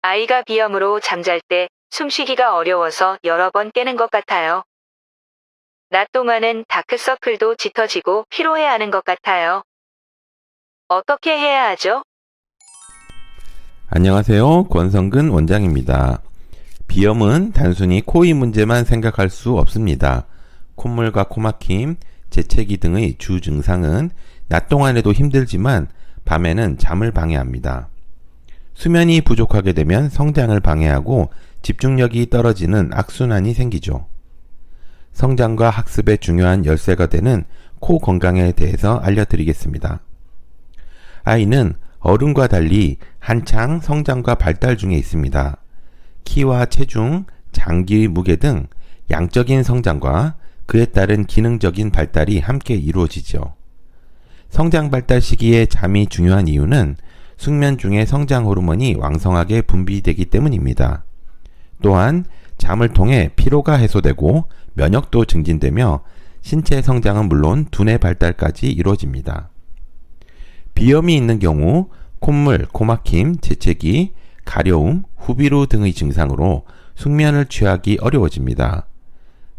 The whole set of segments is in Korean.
아이가 비염으로 잠잘 때 숨쉬기가 어려워서 여러 번 깨는 것 같아요. 낮 동안은 다크서클도 짙어지고 피로해하는 것 같아요. 어떻게 해야 하죠? 안녕하세요. 권성근 원장입니다. 비염은 단순히 코의 문제만 생각할 수 없습니다. 콧물과 코막힘, 재채기 등의 주 증상은 낮 동안에도 힘들지만 밤에는 잠을 방해합니다. 수면이 부족하게 되면 성장을 방해하고 집중력이 떨어지는 악순환이 생기죠. 성장과 학습에 중요한 열쇠가 되는 코 건강에 대해서 알려드리겠습니다. 아이는 어른과 달리 한창 성장과 발달 중에 있습니다. 키와 체중, 장기 무게 등 양적인 성장과 그에 따른 기능적인 발달이 함께 이루어지죠. 성장 발달 시기에 잠이 중요한 이유는 숙면 중에 성장 호르몬이 왕성하게 분비되기 때문입니다. 또한 잠을 통해 피로가 해소되고 면역도 증진되며 신체 성장은 물론 두뇌 발달까지 이루어집니다. 비염이 있는 경우 콧물, 코막힘, 재채기, 가려움, 후비루 등의 증상으로 숙면을 취하기 어려워집니다.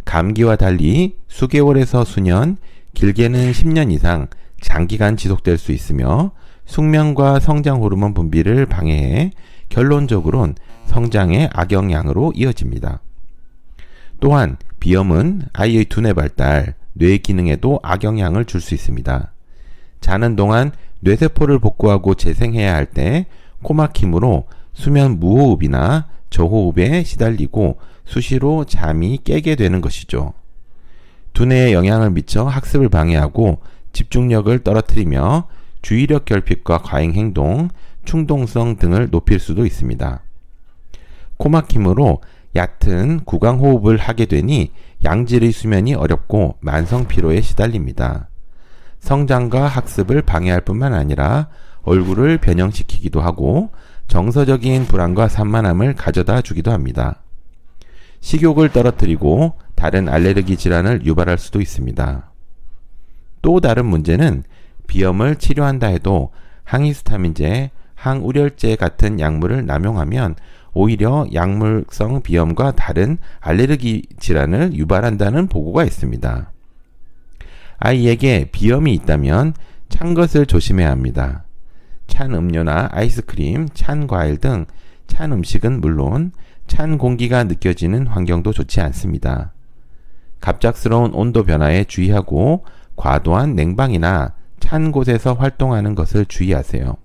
감기와 달리 수개월에서 수년, 길게는 10년 이상 장기간 지속될 수 있으며 숙면과 성장 호르몬 분비를 방해해 결론적으론 성장의 악영향으로 이어집니다. 또한 비염은 아이의 두뇌 발달, 뇌 기능에도 악영향을 줄 수 있습니다. 자는 동안 뇌세포를 복구하고 재생해야 할 때 코막힘으로 수면 무호흡이나 저호흡에 시달리고 수시로 잠이 깨게 되는 것이죠. 두뇌에 영향을 미쳐 학습을 방해하고 집중력을 떨어뜨리며 주의력 결핍과 과잉 행동, 충동성 등을 높일 수도 있습니다. 코막힘으로 얕은 구강 호흡을 하게 되니 양질의 수면이 어렵고 만성 피로에 시달립니다. 성장과 학습을 방해할 뿐만 아니라 얼굴을 변형시키기도 하고 정서적인 불안과 산만함을 가져다 주기도 합니다. 식욕을 떨어뜨리고 다른 알레르기 질환을 유발할 수도 있습니다. 또 다른 문제는 비염을 치료한다 해도 항히스타민제, 항우열제 같은 약물을 남용하면 오히려 약물성 비염과 다른 알레르기 질환을 유발한다는 보고가 있습니다. 아이에게 비염이 있다면 찬 것을 조심해야 합니다. 찬 음료나 아이스크림, 찬 과일 등 찬 음식은 물론 찬 공기가 느껴지는 환경도 좋지 않습니다. 갑작스러운 온도 변화에 주의하고 과도한 냉방이나 찬 곳에서 활동하는 것을 주의하세요.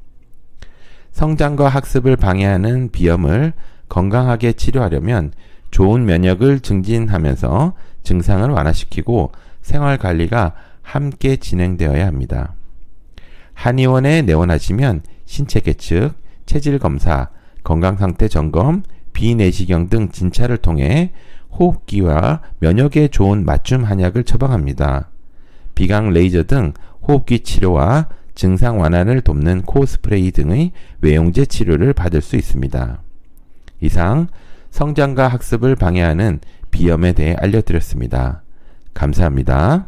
성장과 학습을 방해하는 비염을 건강하게 치료하려면 좋은 면역을 증진하면서 증상을 완화시키고 생활 관리가 함께 진행되어야 합니다. 한의원에 내원하시면 신체 계측, 체질 검사, 건강 상태 점검, 비내시경 등 진찰을 통해 호흡기와 면역에 좋은 맞춤 한약을 처방합니다. 비강 레이저 등 호흡기 치료와 증상 완화를 돕는 코 스프레이 등의 외용제 치료를 받을 수 있습니다. 이상 성장과 학습을 방해하는 비염에 대해 알려드렸습니다. 감사합니다.